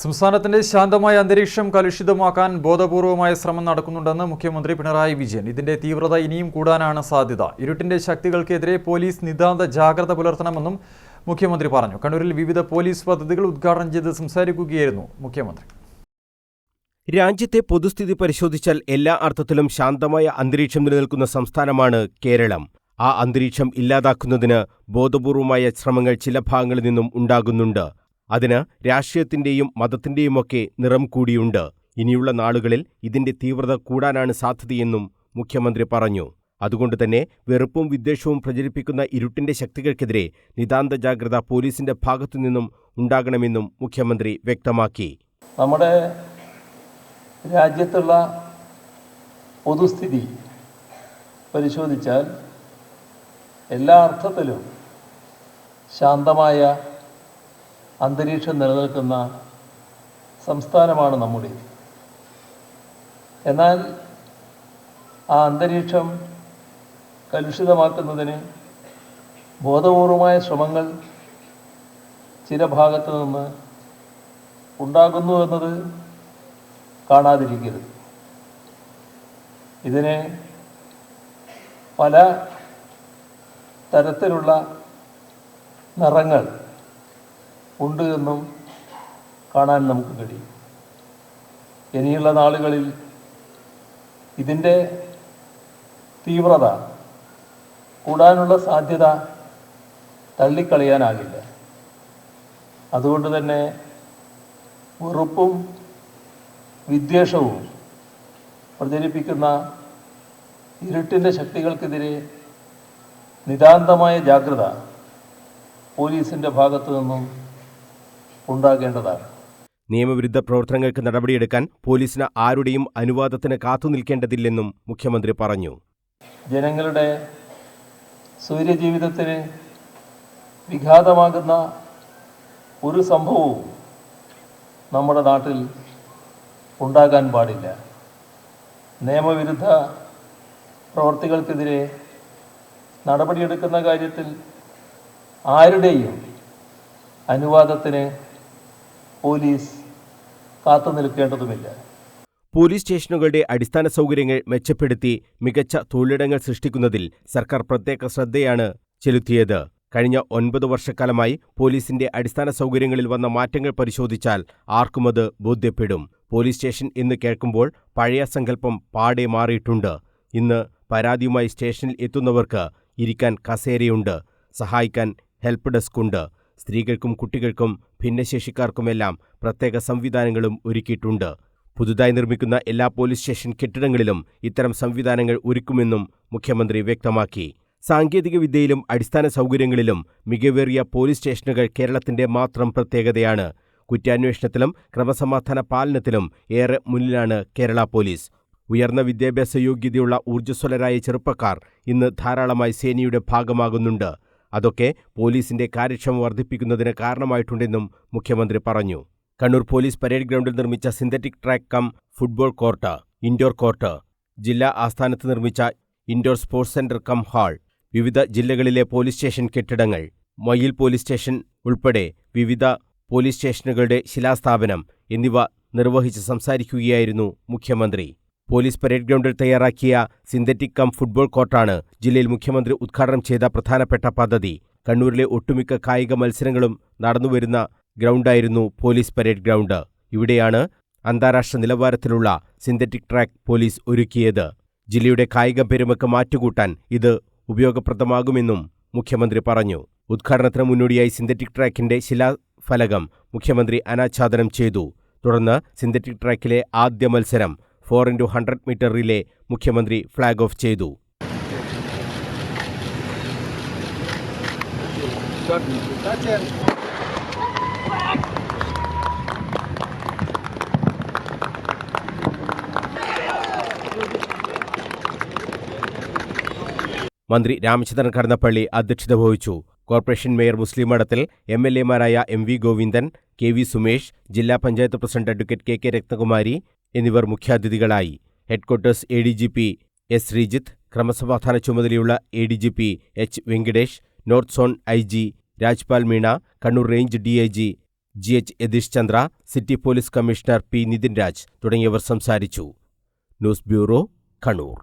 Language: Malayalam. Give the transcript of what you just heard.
സംസ്ഥാനത്തിന്റെ ശാന്തമായ അന്തരീക്ഷം കലുഷിതമാക്കാൻ ബോധപൂർവമായ ശ്രമം നടക്കുന്നുണ്ടെന്ന് മുഖ്യമന്ത്രി പിണറായി വിജയൻ. ഇതിന്റെ തീവ്രത ഇനിയും കൂടാനാണ് സാധ്യത. ഇരുട്ടിന്റെ ശക്തികൾക്കെതിരെ പോലീസ് നിതാന്ത ജാഗ്രത പുലർത്തണമെന്നും മുഖ്യമന്ത്രി പറഞ്ഞു. കണ്ണൂരിൽ വിവിധ പോലീസ് പദ്ധതികൾ ഉദ്ഘാടനം ചെയ്ത് സംസാരിക്കുകയായിരുന്നു മുഖ്യമന്ത്രി. രാജ്യത്തെ പൊതുസ്ഥിതി പരിശോധിച്ചാൽ എല്ലാ അർത്ഥത്തിലും ശാന്തമായ അന്തരീക്ഷം നിലനിൽക്കുന്ന സംസ്ഥാനമാണ് കേരളം. ആ അന്തരീക്ഷം ഇല്ലാതാക്കുന്നതിന് ബോധപൂർവമായ ശ്രമങ്ങൾ ചില ഭാഗങ്ങളിൽ നിന്നും ഉണ്ടാകുന്നുണ്ട്. അതിന് രാഷ്ട്രീയത്തിന്റെയും മതത്തിന്റെയുമൊക്കെ നിറം കൂടിയുണ്ട്. ഇനിയുള്ള നാളുകളിൽ ഇതിന്റെ തീവ്രത കൂടാനാണ് സാധ്യതയെന്നും മുഖ്യമന്ത്രി പറഞ്ഞു. അതുകൊണ്ട് തന്നെ വെറുപ്പും വിദ്വേഷവും പ്രചരിപ്പിക്കുന്ന ഇരുട്ടിന്റെ ശക്തികൾക്കെതിരെ നിതാന്ത ജാഗ്രത പോലീസിന്റെ ഭാഗത്തുനിന്നും ഉണ്ടാകണമെന്നും മുഖ്യമന്ത്രി വ്യക്തമാക്കി. നമ്മുടെ രാജ്യത്തുള്ള പൊതുസ്ഥിതി പരിശോധിച്ചാൽ എല്ലാ അർത്ഥത്തിലും ശാന്തമായ അന്തരീക്ഷം നിലനിൽക്കുന്ന സംസ്ഥാനമാണ് നമ്മുടെ എന്നാൽ ആ അന്തരീക്ഷം കലുഷിതമാക്കുന്നതിന് ബോധപൂർവമായ ശ്രമങ്ങൾ ചില ഭാഗത്തു നിന്ന് ഉണ്ടാകുന്നു എന്നത് കാണാതിരിക്കരുത്. ഇതിനെ പല തരത്തിലുള്ള നിറങ്ങൾ ഉണ്ട് എന്നും കാണാൻ നമുക്ക് കഴിയും. ഇനിയുള്ള നാളുകളിൽ ഇതിന്റെ തീവ്രത കൂടാനുള്ള സാധ്യത തള്ളിക്കളയാനാകില്ല. അതുകൊണ്ട് തന്നെ വെറുപ്പും വിദ്വേഷവും പ്രചരിപ്പിക്കുന്ന ഇരുട്ടിന്റെ ശക്തികൾക്കെതിരെ നിതാന്തമായ ജാഗ്രത പോലീസിന്റെ ഭാഗത്തു നിന്നും ഉണ്ടാകേണ്ടതാണ്. നിയമവിരുദ്ധ പ്രവർത്തനങ്ങൾക്ക് നടപടിയെടുക്കാൻ പോലീസിന് ആരുടെയും അനുവാദത്തിന് കാത്തുനിൽക്കേണ്ടതില്ലെന്നും മുഖ്യമന്ത്രി പറഞ്ഞു. ജനങ്ങളുടെ സൂര്യജീവിതത്തിന് വിഘാതമാകുന്ന ഒരു സംഭവവും നമ്മുടെ നാട്ടിൽ ഉണ്ടാകാൻ പാടില്ല. നിയമവിരുദ്ധ പ്രവർത്തികൾക്കെതിരെ നടപടിയെടുക്കുന്ന കാര്യത്തിൽ ആരുടെയും അനുവാദത്തിന് പോലീസ് കാത്തു നിൽക്കേണ്ടതുമില്ല. പോലീസ് സ്റ്റേഷനുകളുടെ അടിസ്ഥാന സൗകര്യങ്ങൾ മെച്ചപ്പെടുത്തി മികച്ച തൊഴിലിടങ്ങൾ സൃഷ്ടിക്കുന്നതിൽ സർക്കാർ പ്രത്യേക ശ്രദ്ധയാണ് ചെലുത്തിയത്. കഴിഞ്ഞ ഒൻപത് വർഷക്കാലമായി പോലീസിന്റെ അടിസ്ഥാന സൗകര്യങ്ങളിൽ വന്ന മാറ്റങ്ങൾ പരിശോധിച്ചാൽ ആർക്കും അത് ബോധ്യപ്പെടും. പോലീസ് സ്റ്റേഷൻ എന്ന് കേൾക്കുമ്പോൾ പഴയ സങ്കല്പം പാടെ മാറിയിട്ടുണ്ട്. ഇന്ന് പരാതിയുമായി സ്റ്റേഷനിൽ എത്തുന്നവർക്ക് ഇരിക്കാൻ കസേരയുണ്ട്. സഹായിക്കാൻ ഹെൽപ്പ് ഡെസ്ക് ഉണ്ട് സ്ത്രീകൾക്കും കുട്ടികൾക്കും ഭിന്നശേഷിക്കാർക്കുമെല്ലാം പ്രത്യേക സംവിധാനങ്ങളും ഒരുക്കിയിട്ടുണ്ട്. പുതുതായി നിർമ്മിക്കുന്ന എല്ലാ പോലീസ് സ്റ്റേഷൻ കെട്ടിടങ്ങളിലും ഇത്തരം സംവിധാനങ്ങൾ ഒരുക്കുമെന്നും മുഖ്യമന്ത്രി വ്യക്തമാക്കി. സാങ്കേതികവിദ്യയിലും അടിസ്ഥാന സൗകര്യങ്ങളിലും മികവേറിയ പോലീസ് സ്റ്റേഷനുകൾ കേരളത്തിന്റെ മാത്രം പ്രത്യേകതയാണ്. കുറ്റാന്വേഷണത്തിലും ക്രമസമാധാന പാലനത്തിലും ഏറെ മുന്നിലാണ് കേരള പോലീസ്. ഉയർന്ന വിദ്യാഭ്യാസ യോഗ്യതയുള്ള ഊർജസ്വലരായ ചെറുപ്പക്കാർ ഇന്ന് ധാരാളമായി സേനയുടെ ഭാഗമാകുന്നുണ്ട്. അതൊക്കെ പോലീസിന്റെ കാര്യക്ഷമ വർദ്ധിപ്പിക്കുന്നതിന് കാരണമായിട്ടുണ്ടെന്നും മുഖ്യമന്ത്രി പറഞ്ഞു. കണ്ണൂർ പോലീസ് പരേഡ് ഗ്രൗണ്ടിൽ നിർമ്മിച്ച synthetic track cum football court indoor court ജില്ലാ ആസ്ഥാനത്ത് നിർമ്മിച്ച indoor sports centre cum hall വിവിധ ജില്ലകളിലെ പോലീസ് സ്റ്റേഷൻ കെട്ടിടങ്ങൾ മൊയിൽ പോലീസ് സ്റ്റേഷൻ ഉൾപ്പെടെ വിവിധ പോലീസ് സ്റ്റേഷനുകളുടെ ശിലാസ്ഥാപനം എന്നിവ നിർവഹിച്ച് സംസാരിക്കുകയായിരുന്നു മുഖ്യമന്ത്രി. പോലീസ് പരേഡ് ഗ്രൗണ്ടിൽ തയ്യാറാക്കിയ സിന്തറ്റിക് കം ഫുട്ബോൾ കോർട്ടാണ് ജില്ലയിൽ മുഖ്യമന്ത്രി ഉദ്ഘാടനം ചെയ്ത പ്രധാനപ്പെട്ട പദ്ധതി. കണ്ണൂരിലെ ഒട്ടുമിക്ക കായിക മത്സരങ്ങളും നടന്നുവരുന്ന ഗ്രൗണ്ടായിരുന്നു പോലീസ് പരേഡ് ഗ്രൗണ്ട്. ഇവിടെയാണ് അന്താരാഷ്ട്ര നിലവാരത്തിലുള്ള സിന്തറ്റിക് ട്രാക്ക് പോലീസ് ഒരുക്കിയത്. ജില്ലയുടെ കായിക പെരുമക്ക് മാറ്റുകൂട്ടാൻ ഇത് ഉപയോഗപ്രദമാകുമെന്നും മുഖ്യമന്ത്രി പറഞ്ഞു. ഉദ്ഘാടനത്തിന് മുന്നോടിയായി സിന്തറ്റിക് ട്രാക്കിന്റെ ശിലാഫലകം മുഖ്യമന്ത്രി അനാച്ഛാദനം ചെയ്തു. തുടർന്ന് സിന്തറ്റിക് ട്രാക്കിലെ ആദ്യ മത്സരം four into hundred metre relay മുഖ്യമന്ത്രി ഫ്ളാഗ് ഓഫ് ചെയ്തു. മന്ത്രി രാമചന്ദ്രൻ കടന്നപ്പള്ളി അധ്യക്ഷത വഹിച്ചു. Corporation mayor Musliha Madathil M L എമാരായ M V Govindan K V Sumesh ജില്ലാ panchayat president advocate K K Ratnakumari എന്നിവർ മുഖ്യാതിഥികളായി. Headquarters A D G P S Sreejith ക്രമസമാധാന ചുമതലയുള്ള A D G P H Venkatesh north zone I G Rajpal Meena Kannur range D I G G H Yatish Chandra city police commissioner P Nithin Raj തുടങ്ങിയവർ സംസാരിച്ചു. News bureau Kannur.